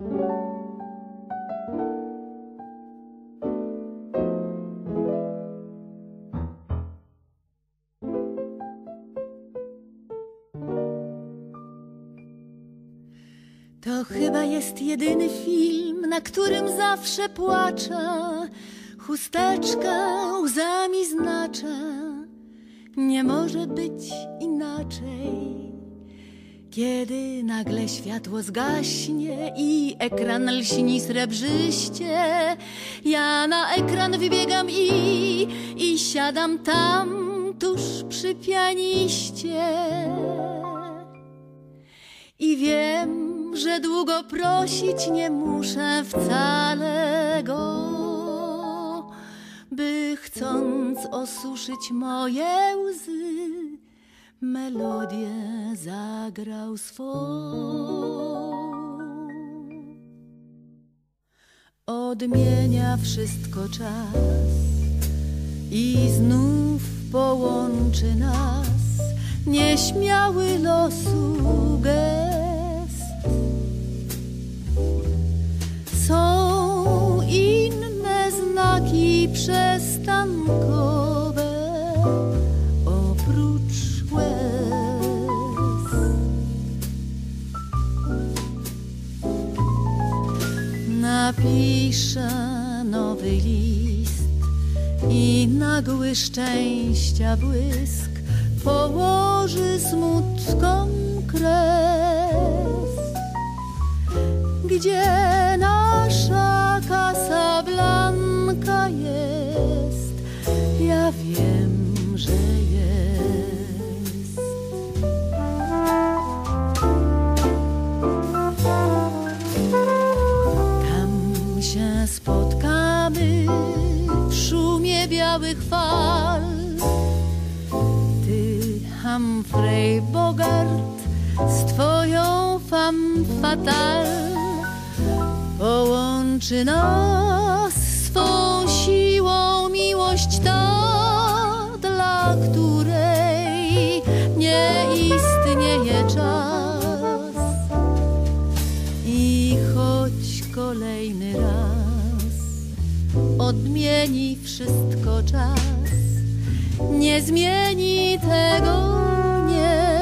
To chyba jest jedyny film, na którym zawsze płaczę. Chusteczkę łzami znaczę. Nie może być inaczej. Kiedy nagle światło zgaśnie i ekran lśni srebrzyście, ja na ekran wybiegam i, i siadam tam tuż przy pianiście. I wiem, że długo prosić nie muszę wcale go, by chcąc osuszyć moje łzy, melodię zagrał swą. Odmienia wszystko czas i znów połączy nas nieśmiały losu gest. Napiszę nowy list i nagły szczęścia błysk położy smutkom kres. Gdzie nasza Casablanca jest, ja wiem, w szumie białych fal. Ty, Humphrey Bogart, z twoją femme fatale połączy nas swą siłą miłość ta, dla której nie istnieje czas. I choć kolejny raz odmieni wszystko czas, nie zmieni tego nie,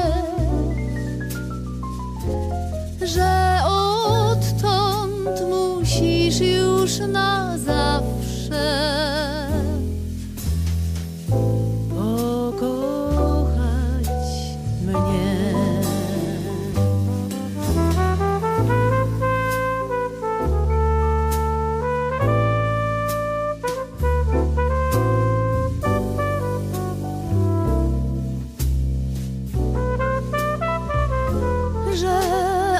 że odtąd musisz już na zawsze że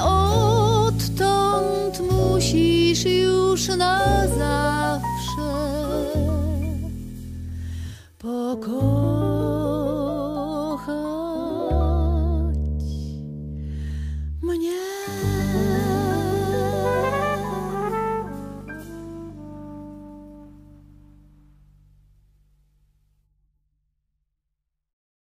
odtąd musisz już na zawsze